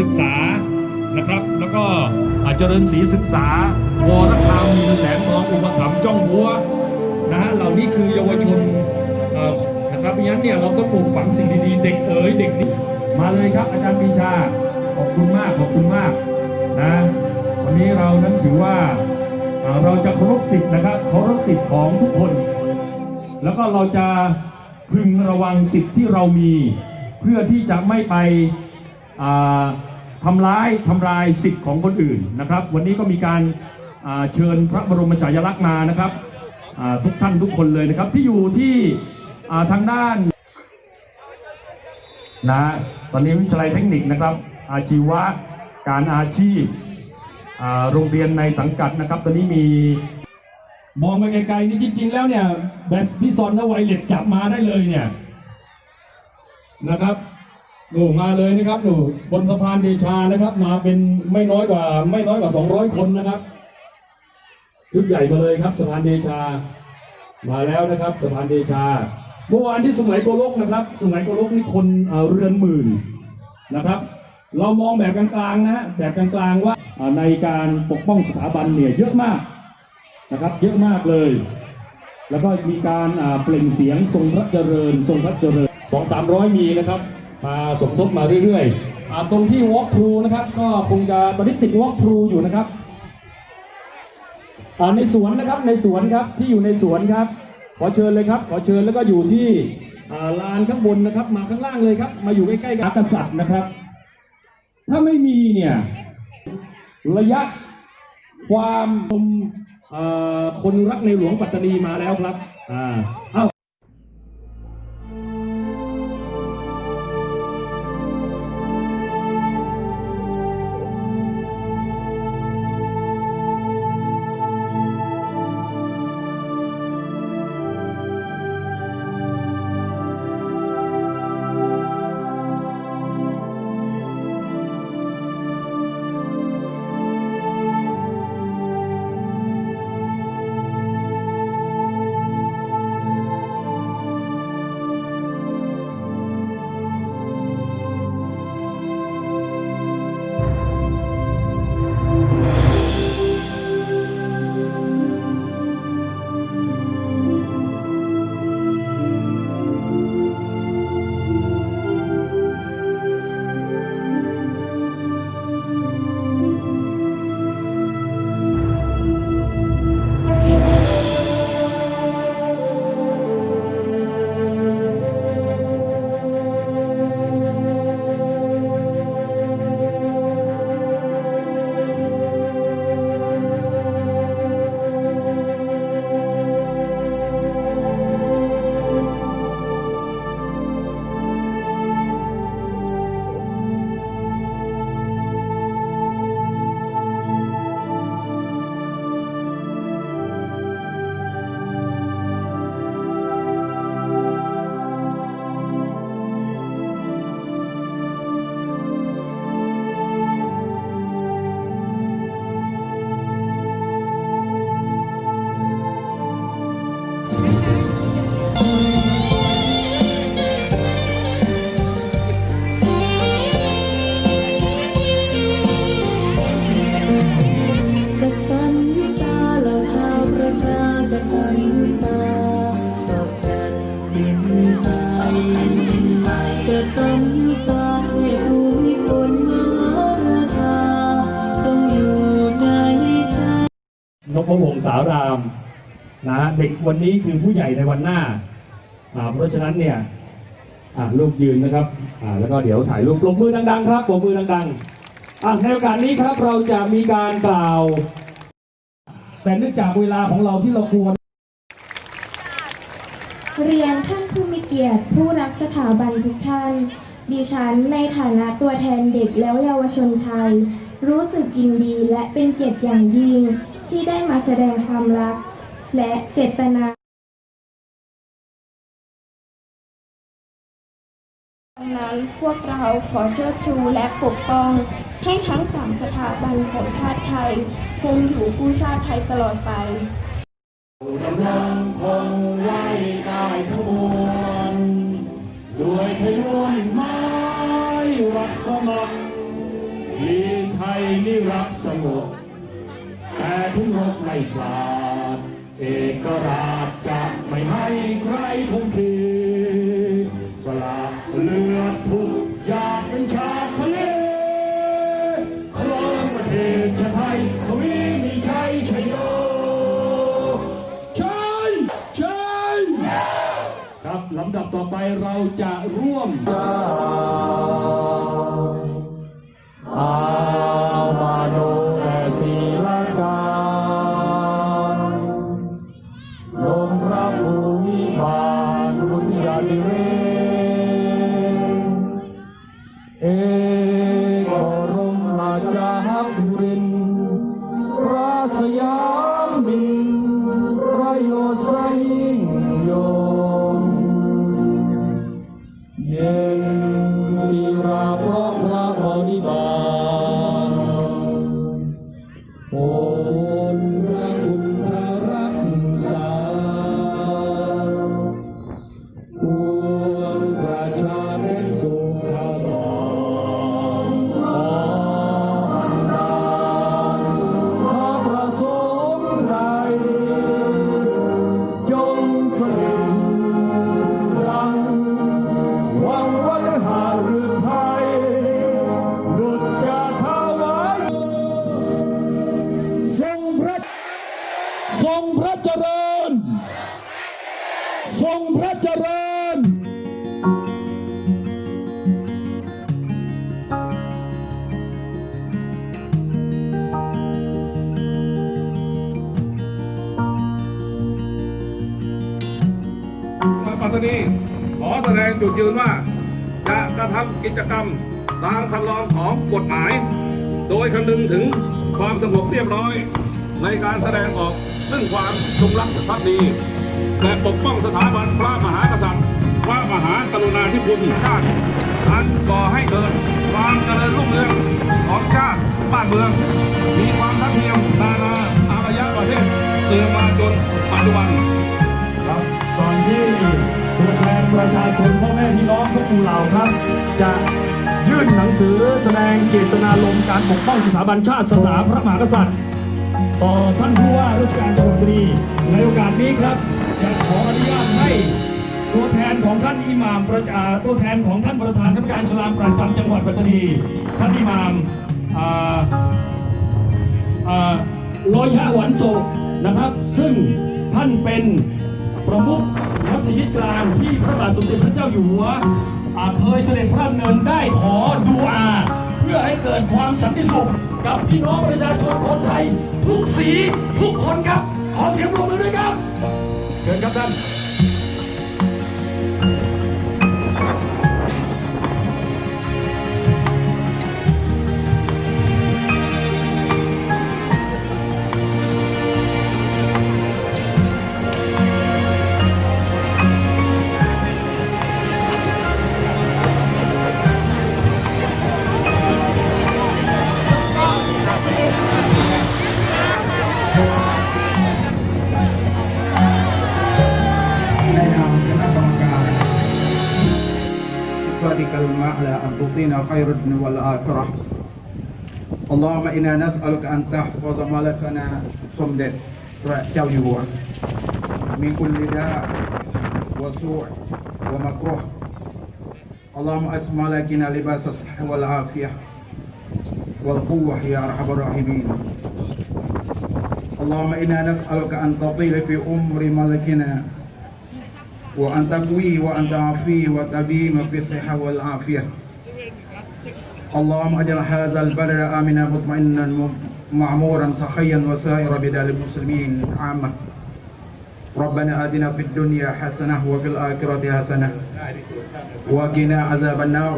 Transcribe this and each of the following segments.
ศึกษานะครับ แล้วก็อาจริญศรีศึกษาวรคามมีแสงทองอุปถัมภ์จ้องหัวนะฮะเหล่านี้คือเยาวชนนะครับเพราะฉะนั้นเนี่ยเราต้องปลูกฝังสิ่งดีๆ เด็กเอ๋ยเด็กดีมาเลยครับ อาจารย์ปีชาขอบคุณมากขอบคุณมากนะวันนี้เรานั้นถือว่าอ่าเราจะเคารพสิทธิ์นะครับเคารพสิทธิ์ของทุกคน แล้วก็เราจะพึงระวังสิทธิ์ที่เรามี เพื่อที่จะไม่ไปอ่า ทำร้ายทำลายสิทธิ์ของคนอื่นนะครับ วันนี้ก็มีการเชิญพระบรมฉายาลักษณ์มานะครับทุกท่านทุกคนเลยนะครับ ที่อยู่ที่ทางด้านนะตอนนี้วิทยาลัยเทคนิคนะครับ อาชีวะการอาชีพโรงเรียนในสังกัดนะครับ ตอนนี้มีมองไปไกลๆนี่จริง ๆ แล้วเนี่ยแบสพี่ซอนถ้าไวเลตจับมาได้เลยเนี่ยนะครับ หนูมาเลยนะครับหนูบนสะพานเดชานะครับ มาเป็นไม่น้อยกว่า ไม่น้อยกว่า 200 คนนะครับชุดใหญ่มาเลยครับสะพานเดชา มาแล้วนะครับสะพานเดชาเมื่อวานที่สมัยโกลกนะครับสมัยโกลกนี่คนเรือนหมื่นนะครับ เรามองแบบกลางๆนะฮะแบบกลางๆว่าในการปกป้องสถาบันเนี่ยเยอะมากนะครับ เยอะมากเลย แล้วก็มีการเปล่งเสียงทรงพระเจริญทรงพระเจริญสองสามร้อยมีนะครับ มาสมทบมาเรื่อยๆตรงที่ walk through นะครับ ก็คงจะตอนนี้ติด walk through อยู่นะครับในสวนนะครับในสวนครับที่อยู่ในสวนครับ ขอเชิญเลยครับ ขอเชิญแล้วก็อยู่ที่ลานข้างบนนะครับ มาข้างล่างเลยครับ มาอยู่ใกล้ๆกับกษัตริย์นะครับ ถ้าไม่มีเนี่ยระยะความชมคนรักในหลวงปัตตานีมาแล้วครับ อ่า พงศ์สาวรามนะเด็กวันนี้คือผู้ใหญ่ในวันหน้า เพราะฉะนั้นเนี่ยลูกยืนนะครับแล้วก็เดี๋ยวถ่ายรูปปรบมือดังๆครับปรบมือดังๆในโอกาสนี้ครับเราจะมีการกล่าว แต่เนื่องจากเวลาของเราที่เราควรเรียนท่านผู้มีเกียรติผู้รักสถาบันทุกท่าน ดิฉันในฐานะตัวแทนเด็กแล้วเยาวชนไทย รู้สึกยินดีและเป็นเกียรติอย่างยิ่ง ที่ได้มาแสดงความรัก และเจตนาดังนั้นพวกเราขอเชิดชูและปกป้อง ให้ทั้งสามสถาบันของชาติไทยคงอยู่คู่ชาติไทยตลอดไปกำลังคงไว้ได้ขบวนด้วยขยวนไม้วันบสมัครทีไทยนี่รักสงบ แต่ทุกรบไม่พลาด เอกราชจะไม่ให้ใครคุมทีสละเลือดทุกอย่างเป็นชาติทะเลครองประเทศชาติไทยทวีมีชัยชโยชัยชัยครับลำดับต่อไปเราจะร่วมอามาโน ปัตตานีขอแสดงจุดยืนว่า จะกระทำกิจกรรมตามคำร้องของกฎหมาย โดยคำนึงถึงความสงบเรียบร้อย ในการแสดงออกซึ่งความจงรักภักดีและปกป้องสถาบันพระมหากษัตริย์พระมหากรุณาธิคุณชาติอันก่อให้เกิดความเจริญรุ่งเรืองของชาติบ้านเมือง มีความทัดเทียมนานาอารยประเทศเติมมาจนปัจจุบัน ประชาชนพ่อแม่พี่น้องทุกหมู่เหล่าครับ จะยื่นหนังสือแสดงเจตนารมณ์การปกป้องสถาบันชาติศาสนาพระมหากษัตริย์ ต่อท่านผู้ว่าราชการจังหวัดรีในโอกาสนี้ครับจะขออนุญาตให้ตัวแทนของท่านอิหม่ามประจาตัวแทนของท่านประธานคณะกรรมการสลามประจำจังหวัดปัตตานีท่านอิหม่ามอ่าอ่าโลยะหวันโศกนะครับ ซึ่งท่านเป็นประมุขมัสยิดกลางที่ ทสมเด็จพระเจ้าอยู่หัวเคยเสด็จพระดำเนินได้ขอดูอา เพื่อให้เกิดความสันติสุขกับพี่น้องประชาชนคนไทย ทุกสีทุกคนครับ ขอเสียงปรบมือด้วยครับเชิญครับท่าน أن تعطينا خير الدنيا والآخرة اللهم إنا نسألك أن تحفظ ملكنا สมเด็จพระเจ้าอยู่หัว من كل داء وسوء ومكروه اللهم أسمع لكنا لباس الصحة والعافية والقوة يا أرحم الراحمين اللهم إنا نسألك أن تطيل في أمر ملكنا وأن تقويه وأن تعافيه وتديم في الصحة والعافية اللهم اجعل هذا البلد آمنا مطمئنا معمورا صحيا وسائر بلاد المسلمين عامة ربنا آتنا في الدنيا حسنة وفي الآخرة حسنة وقنا عذاب النار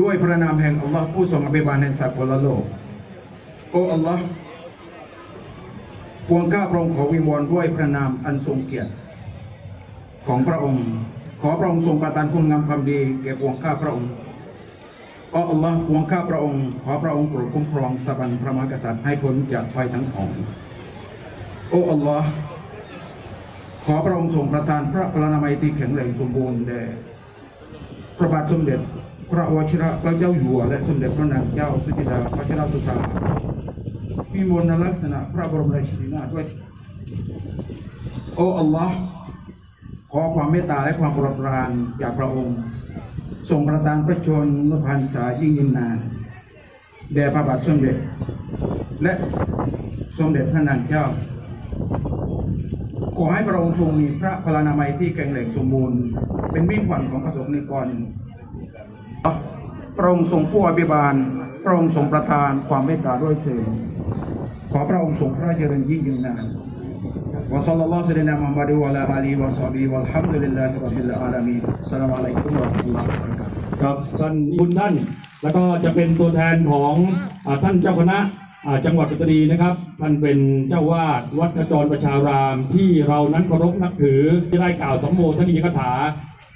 ด้วยพระนามแห่งอัลลอฮ์ผู้ทรงอภิบาลแห่งสากลโลก โอ้อัลลอฮ์ปวงข้าพระองค์ขอวิงวอนด้วยพระนามอันทรงเกียรติ ของพระองค์ ขอพระองค์ทรงประทานคุณงามความดีแก่ปวงข้าพระองค์ โอ้อัลลอฮ์วงข้าพระองค์ ขอพระองค์โปรดคุ้มครองสถาบันพระมหากษัตริย์ให้พ้นจากไฟทั้งของโอ้อัลลอฮ์ขอพระองค์ทรงประทานพระพลานามัยที่แข็งแรงสมบูรณ์แด่พระบาทสมเด็จ พระวชิระพระเจ้าอยู่หัวและสมเด็จพระนางเจ้าสุจิตาพัชรสุธาพิมลลักษณะพระบรมราชินีนาถด้วยโอ้อัลลอฮ์ขอความเมตตาและความโปรดปรานจากพระองค์ ทรงประทานพระชนมพรรษายิ่งยืนนานแด่พระบาทสมเด็จ และสมเด็จพระนางเจ้า ขอให้พระองค์ทรงมีพระพลานามัยที่แข็งแรงสมบูรณ์ เป็นมิ่งขวัญของประสบนิกรพระองค์ทรงผู้อภิบาล พระองค์ทรงประทานความเมตตาด้วยเถิดขอพระองค์ทรงพระเจริญยิ่งยืนนาน วะซัลลัลลอฮุซัลลัมมุฮัมมัดวะลาอาลีวะซอฮบีวัลฮัมดุลิลลาฮิร็อบบิลอาลามีนอัสสลามุอะลัยกุมวะเราะห์มะตุลลอฮิวะบะเราะกาตุฮ์ครับท่านคุณท่านแล้วก็จะเป็นตัวแทนของอาท่านเจ้าคณะอ่าจังหวัดปัตตานีนะครับ ท่านเป็นเจ้าวาดวัดขจรประชาราม ที่เรานั้นเคารพนับถือที่ได้กล่าวสัมโมทนียกถา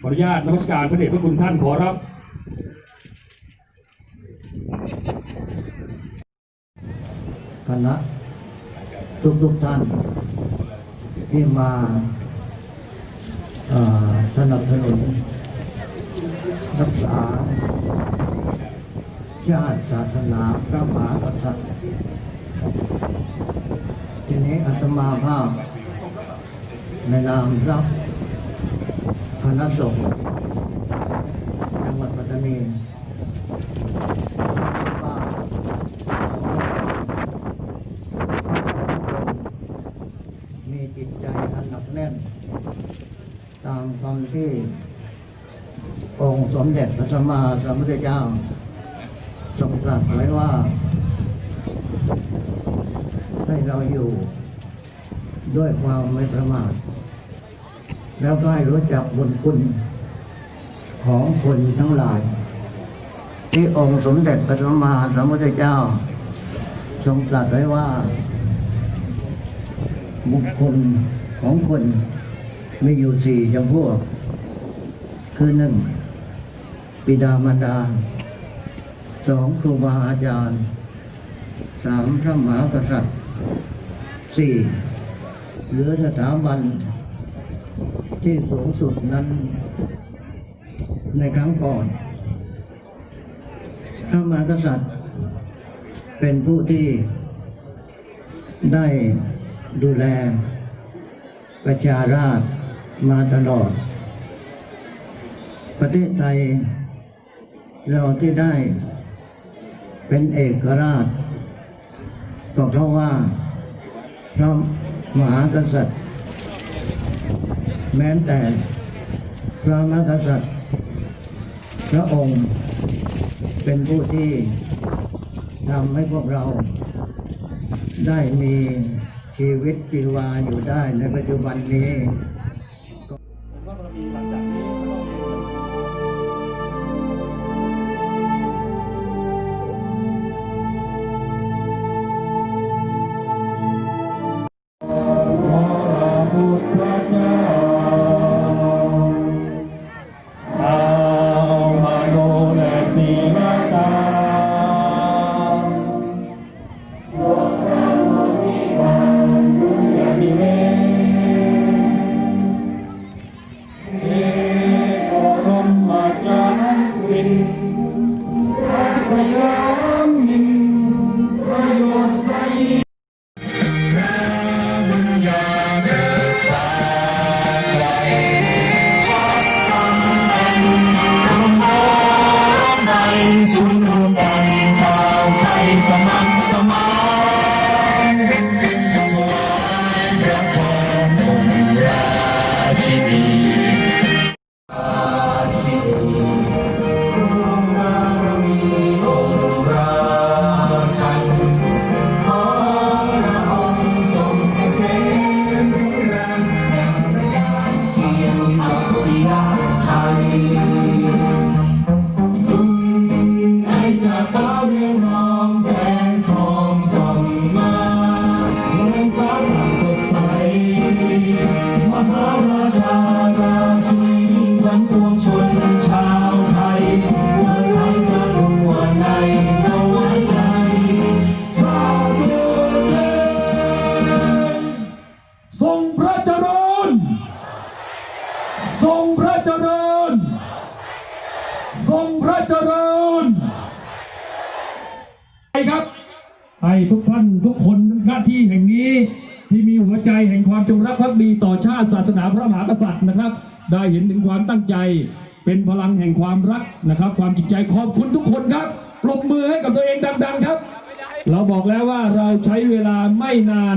ขออนุญาตนมัสการพระเดชพระคุณท่านขอรับคณะทุกทุกๆท่าน ที่มาสนับสนุนรักษาชาติศาสนาพระมหากษัตริย์ทีนี้อาตมาภาพ ในนามรับคณะสงฆ์จังหวัดปัตตานีว่า มีจิตใจอันหนักแน่น ตามคำที่อง ค์สมเด็จพระสัมมาสัมพุทธเจ้าทรงตรัสไว้ว่า ให้เราอยู่ด้วยความไม่ประมาท แล้วก็ให้รู้จักบุญคุณของคนทั้งหลาย ที่องค์สมเด็จพระสัมมาสัมพุทธเจ้า ทรงตรัสไว้ว่า บุคคลของคนมีอยู่สี่จำพวก คือหนึ่ง ปิดามารดาสองครูบาอาจารย์สามพระมหากษัตริย์สี่หรือสถาบันที่สูงสุดนั้น ในครั้งก่อน พระมหากษัตริย์ เป็นผู้ที่ได้ดูแล ประชาราษฎรมาตลอด ประเทศไทย เราที่ได้เป็นเอกราช ก็เพราะว่าพระมหากษัตริย์ แม้แต่พระมหากษัตริย์ พระองค์เป็นผู้ที่ทำให้พวกเราได้มีชีวิตชีวาอยู่ได้ในปัจจุบันนี้า ชาติศาสนาพระมหากษัตริย์นะครับ ได้เห็นถึงความตั้งใจ เป็นพลังแห่งความรักนะครับ ความจิตใจขอบคุณทุกคนครับปรบมือให้กับตัวเองดังๆครับ เราบอกแล้วว่าเราใช้เวลาไม่นาน